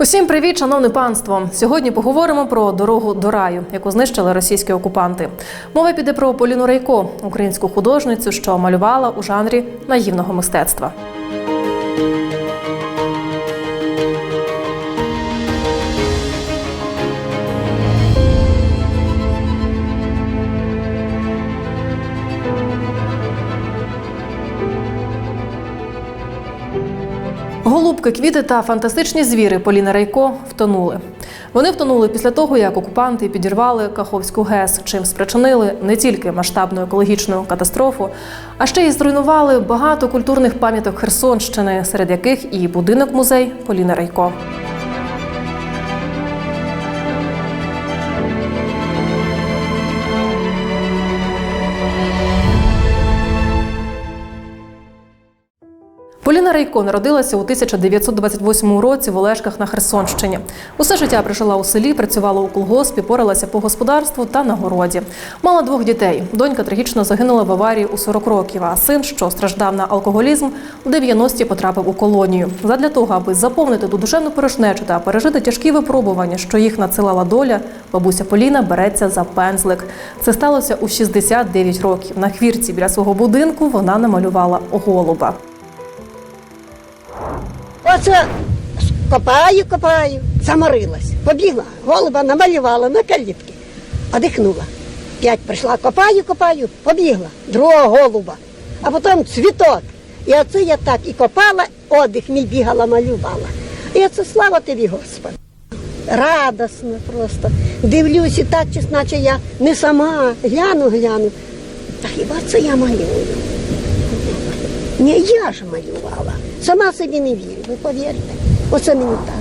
Усім привіт, шановне панство! Сьогодні поговоримо про дорогу до раю, яку знищили російські окупанти. Мова піде про Поліну Рейко, українську художницю, що малювала у жанрі наївного мистецтва. Голубки, квіти та фантастичні звіри Поліна Рейко втонули. Вони втонули після того, як окупанти підірвали Каховську ГЕС, чим спричинили не тільки масштабну екологічну катастрофу, а ще й зруйнували багато культурних пам'яток Херсонщини, серед яких і будинок музей Поліна Рейко. Поліна Рейко народилася у 1928 році в Олешках на Херсонщині. Усе життя прожила у селі, працювала у колгоспі, поралася по господарству та на городі. Мала двох дітей. Донька трагічно загинула в аварії у 40 років, а син, що страждав на алкоголізм, у 90-ті потрапив у колонію. Задля того, аби заповнити ту душевну порожнечу та пережити тяжкі випробування, що їх надсилала доля, бабуся Поліна береться за пензлик. Це сталося у 69 років. На хвірці біля свого будинку вона намалювала голуба. Оце копаю, копаю, заморилась. Побігла, голуба намалювала на калітки. Одихнула. П'ять прийшла, копаю, копаю, побігла. Другого голуба. А потім цвіток. І оце я так і копала, одих мій бігала, малювала. І оце слава тобі, Господи. Радосно просто. Дивлюсь і так, чи наче я не сама гляну, гляну. Та хіба це я малюю? Ні, я ж малювала. Сама собі не вірю, ви повірте. Оце мені так.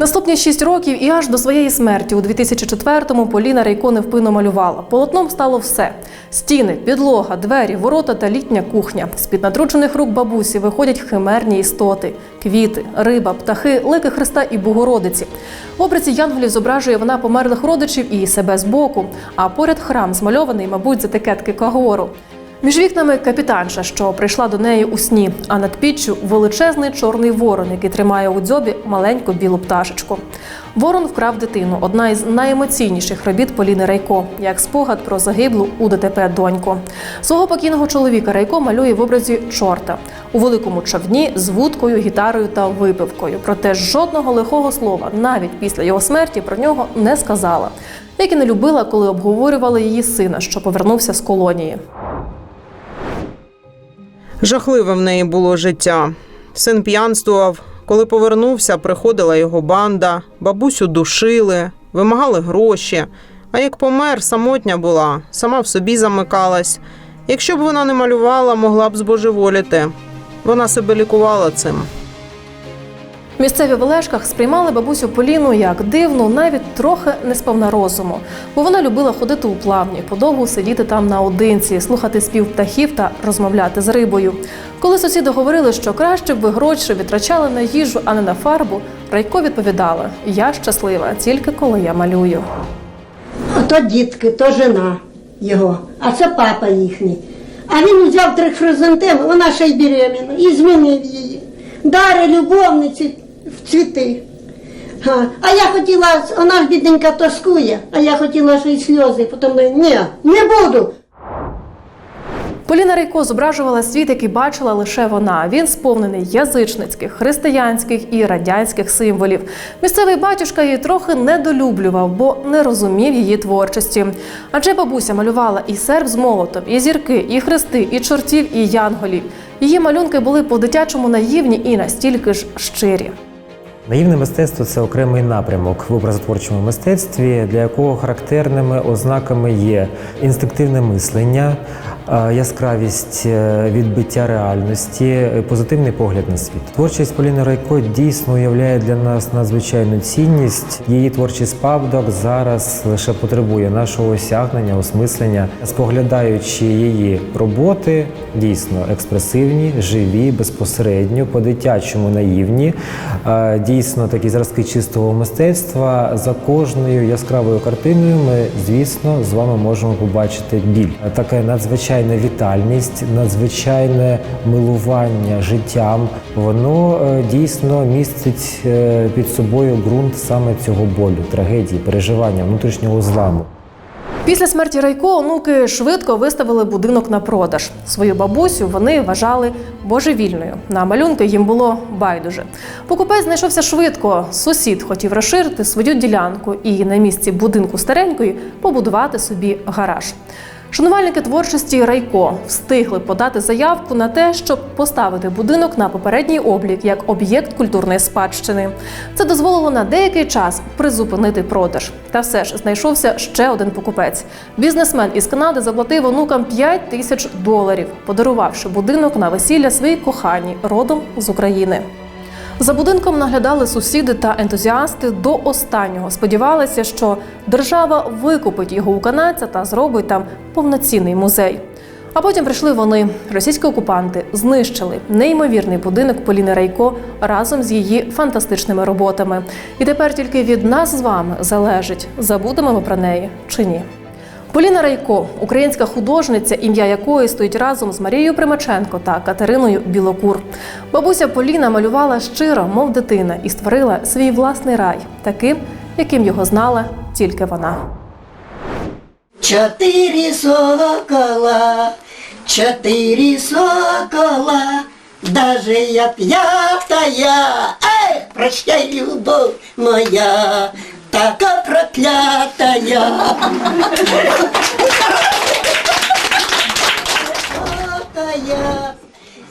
Наступні шість років і аж до своєї смерті у 2004-му Поліна Рейко невпинно малювала. Полотном стало все: стіни, підлога, двері, ворота та літня кухня. З під натручених рук бабусі виходять химерні істоти: квіти, риба, птахи, лики Христа і Богородиці. В образі янголів зображує вона померлих родичів і себе збоку. А поряд храм змальований, мабуть, з етикетки Кагору. Між вікнами капітанша, що прийшла до неї у сні, а над піччю величезний чорний ворон, який тримає у дзьобі маленьку білу пташечку. Ворон вкрав дитину одна із найемоційніших робіт Поліни Райко, як спогад про загиблу у ДТП доньку. Свого покійного чоловіка Райко малює в образі чорта у великому човні з вудкою, гітарою та випивкою. Проте жодного лихого слова навіть після його смерті про нього не сказала, як і не любила, коли обговорювали її сина, що повернувся з колонії. Жахливе в неї було життя. Син п'янствував. Коли повернувся, приходила його банда, бабусю душили, вимагали гроші. А як помер, самотня була, сама в собі замикалась. Якщо б вона не малювала, могла б збожеволіти. Вона себе лікувала цим. Місцеві в Олешках сприймали бабусю Поліну як дивну, навіть трохи не сповна розуму, бо вона любила ходити у плавні, подовгу сидіти там наодинці, слухати спів птахів та розмовляти з рибою. Коли сусіди говорили, що краще б ви гроші витрачали на їжу, а не на фарбу, Райко відповідала: Я щаслива тільки коли я малюю. Ото дітки, то жена його, а це папа їхній. А він взяв три хризантеми, вона ще й беременна, і змінив її. Дари любовниці в цвіти. А, а я хотіла, вона ж бідненька тоскує, а я хотіла, що й сльози, потім ні, не буду. Поліна Рейко зображувала світ, який бачила лише вона. Він сповнений язичницьких, християнських і радянських символів. Місцевий батюшка її трохи недолюблював, бо не розумів її творчості. Адже бабуся малювала і серп з молотом, і зірки, і хрести, і чортів, і янголів. Її малюнки були по-дитячому наївні і настільки ж щирі. Наївне мистецтво це окремий напрямок в образотворчому мистецтві, для якого характерними ознаками є інстинктивне мислення, яскравість е, відбиття реальності, е, позитивний погляд на світ. Творчість Поліни Райко дійсно уявляє для нас надзвичайну цінність. Її творчий спадок зараз лише потребує нашого осягнення, осмислення, споглядаючи її роботи, дійсно експресивні, живі, безпосередньо, по-дитячому наївні. Е, Дійсно, такі зразки чистого мистецтва. За кожною яскравою картиною ми, звісно, з вами можемо побачити біль. Таке надзвичайне надзвичайна вітальність, надзвичайне милування життям. Воно е, дійсно містить е, під собою ґрунт саме цього болю, трагедії, переживання, внутрішнього зламу. Після смерті Райко онуки швидко виставили будинок на продаж. Свою бабусю вони вважали божевільною. На малюнки їм було байдуже. Покупець знайшовся швидко. Сусід хотів розширити свою ділянку і на місці будинку старенької побудувати собі гараж. Шанувальники творчості Райко встигли подати заявку на те, щоб поставити будинок на попередній облік як об'єкт культурної спадщини. Це дозволило на деякий час призупинити продаж. Та все ж знайшовся ще один покупець. Бізнесмен із Канади заплатив онукам 5 тисяч доларів, подарувавши будинок на весілля своїй коханій родом з України. За будинком наглядали сусіди та ентузіасти до останнього. Сподівалися, що держава викупить його у канадця та зробить там повноцінний музей. А потім прийшли вони, російські окупанти, знищили неймовірний будинок Поліни Райко разом з її фантастичними роботами. І тепер тільки від нас з вами залежить, забудемо ми про неї чи ні. Поліна Райко, українська художниця, ім'я якої стоїть разом з Марією Примаченко та Катериною Білокур. Бабуся Поліна малювала щиро, мов дитина, і створила свій власний рай, таким, яким його знала тільки вона. Чотири сокола, чотири сокола, даже я п'ятая, ай, прощай, любов моя, така проклятая.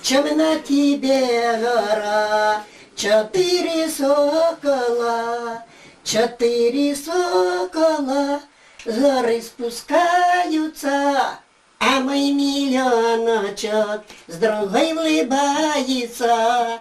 Чем на тебе гора, чотири сокола, чотири сокола, з гори спускаються, а мой мільйоночок з другой влибається.